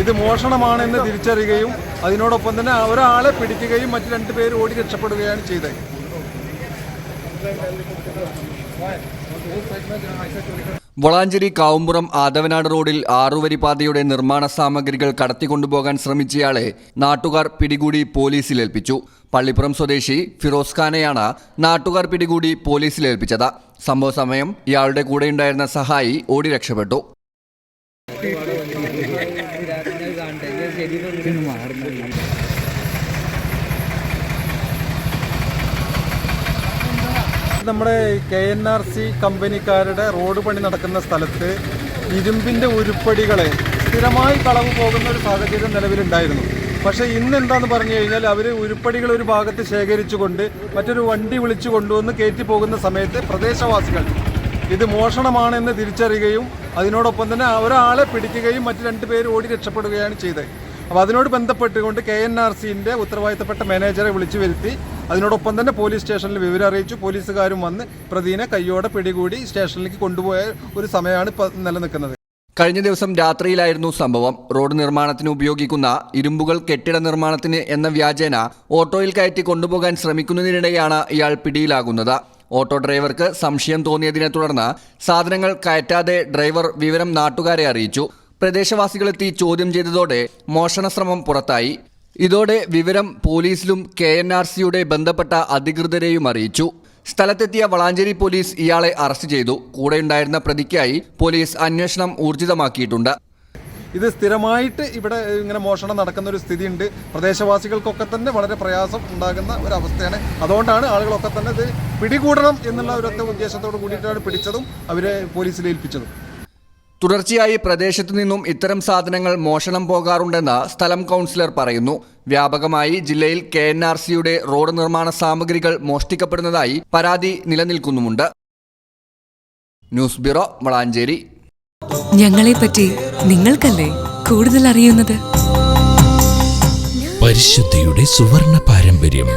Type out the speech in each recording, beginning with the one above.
ഇത് മോഷണമാണെന്ന് തിരിച്ചറിയുകയും അതിനോടൊപ്പം തന്നെ ഒരാളെ പിടിക്കുകയും മറ്റു രണ്ട് പേര് ഓടി രക്ഷപ്പെടുകയാണ് ചെയ്തത്. വളാഞ്ചേരി കാവുമ്പുറം ആദവനാട് റോഡിൽ ആറുവരിപാതയുടെ നിർമ്മാണ സാമഗ്രികൾ കടത്തിക്കൊണ്ടുപോകാൻ ശ്രമിച്ചയാളെ നാട്ടുകാർ പിടികൂടി പോലീസിലേൽപ്പിച്ചു പള്ളിപ്പുറം സ്വദേശി ഫിറോസ് ഖാനെയാണ് നാട്ടുകാർ പിടികൂടി പോലീസിലേൽപ്പിച്ചത് സംഭവ സമയം ഇയാളുടെ കൂടെയുണ്ടായിരുന്ന സഹായി ഓടി രക്ഷപ്പെട്ടു. നമ്മുടെ കെ എൻ ആർ സി കമ്പനിക്കാരുടെ റോഡ് പണി നടക്കുന്ന സ്ഥലത്ത് ഇരുമ്പിന്റെ ഉരുപ്പടികളെ സ്ഥിരമായി കളവ് പോകുന്ന ഒരു സാഹചര്യം നിലവിലുണ്ടായിരുന്നു. പക്ഷേ ഇന്ന് എന്താന്ന് പറഞ്ഞു കഴിഞ്ഞാൽ അവർ ഉരുപ്പടികൾ ഒരു ഭാഗത്ത് ശേഖരിച്ചുകൊണ്ട് മറ്റൊരു വണ്ടി വിളിച്ചു കൊണ്ടുവന്ന് കയറ്റി പോകുന്ന സമയത്ത് പ്രദേശവാസികൾ ഇത് മോഷണമാണെന്ന് തിരിച്ചറിയുകയും അതിനോടൊപ്പം തന്നെ ഒരാളെ പിടിക്കുകയും മറ്റു രണ്ട് പേര് ഓടി രക്ഷപ്പെടുകയാണ് ചെയ്തത്. അപ്പോൾ അതിനോട് ബന്ധപ്പെട്ടുകൊണ്ട് കെ എൻ ആർ സിന്റെ ഉത്തരവാദിത്തപ്പെട്ട മാനേജറെ വിളിച്ചു വരുത്തി. അതിനോടൊപ്പം തന്നെ പോലീസ് സ്റ്റേഷനിൽ വിവരം അറിയിച്ചു. പോലീസുകാരും വന്ന് പ്രതിനെ കയ്യോടെ പിടികൂടി സ്റ്റേഷനിലേക്ക് കൊണ്ടുപോയ ഒരു സമയമാണ് ഇപ്പോൾ നിലനിൽക്കുന്നത്. കഴിഞ്ഞ ദിവസം രാത്രിയിലായിരുന്നു സംഭവം. റോഡ് നിർമ്മാണത്തിന് ഉപയോഗിക്കുന്ന ഇരുമ്പുകൾ കെട്ടിട നിർമ്മാണത്തിന് എന്ന വ്യാജേന ഓട്ടോയിൽ കയറ്റി കൊണ്ടുപോകാൻ ശ്രമിക്കുന്നതിനിടെയാണ് ഇയാൾ പിടിയിലാകുന്നത്. ഓട്ടോ ഡ്രൈവർക്ക് സംശയം തോന്നിയതിനെ തുടർന്ന് സാധനങ്ങൾ കയറ്റാതെ ഡ്രൈവർ വിവരം നാട്ടുകാരെ അറിയിച്ചു. പ്രദേശവാസികളെത്തി ചോദ്യം ചെയ്തതോടെ മോഷണശ്രമം പുറത്തായി. ഇതോടെ വിവരം പോലീസിലും കെ എൻ ആർ സിയുടെ ബന്ധപ്പെട്ട അധികൃതരെയും അറിയിച്ചു. സ്ഥലത്തെത്തിയ വളാഞ്ചേരി പോലീസ് ഇയാളെ അറസ്റ്റ് ചെയ്തു. കൂടെയുണ്ടായിരുന്ന പ്രതിക്കായി പോലീസ് അന്വേഷണം ഊർജിതമാക്കിയിട്ടുണ്ട്. ഇത് സ്ഥിരമായിട്ട് ഇവിടെ ഇങ്ങനെ മോഷണം നടക്കുന്ന ഒരു സ്ഥിതിയുണ്ട്. പ്രദേശവാസികൾക്കൊക്കെ തന്നെ വളരെ പ്രയാസം ഉണ്ടാകുന്ന ഒരു അവസ്ഥയാണ്. അതുകൊണ്ടാണ് ആളുകളൊക്കെ തന്നെ ഇത് പിടികൂടണം എന്നുള്ള ഒരൊറ്റ ഉദ്ദേശത്തോട് കൂടിയിട്ടാണ് പിടിച്ചതും അവരെ പോലീസിൽ ഏൽപ്പിച്ചതും. തുടർച്ചയായി പ്രദേശത്തു നിന്നും ഇത്തരം സാധനങ്ങൾ മോഷണം പോകാറുണ്ടെന്ന് സ്ഥലം കൗൺസിലർ പറയുന്നു. വ്യാപകമായി ജില്ലയിൽ കെ എൻ ആർ സിയുടെ റോഡ് നിർമ്മാണ സാമഗ്രികൾ മോഷ്ടിക്കപ്പെടുന്നതായി പരാതി നിലനിൽക്കുന്നുമുണ്ട്. News bureau Valanchery. ഞങ്ങളെപ്പറ്റി നിങ്ങൾക്കല്ലേ കൂടുതൽ അറിയുന്നത്? പരിശുദ്ധിയുടെ സുവർണ പാരമ്പര്യം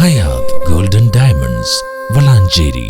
ഹയാത് ഗോൾഡൻ ഡയമണ്ട്സ് വളാഞ്ചേരി.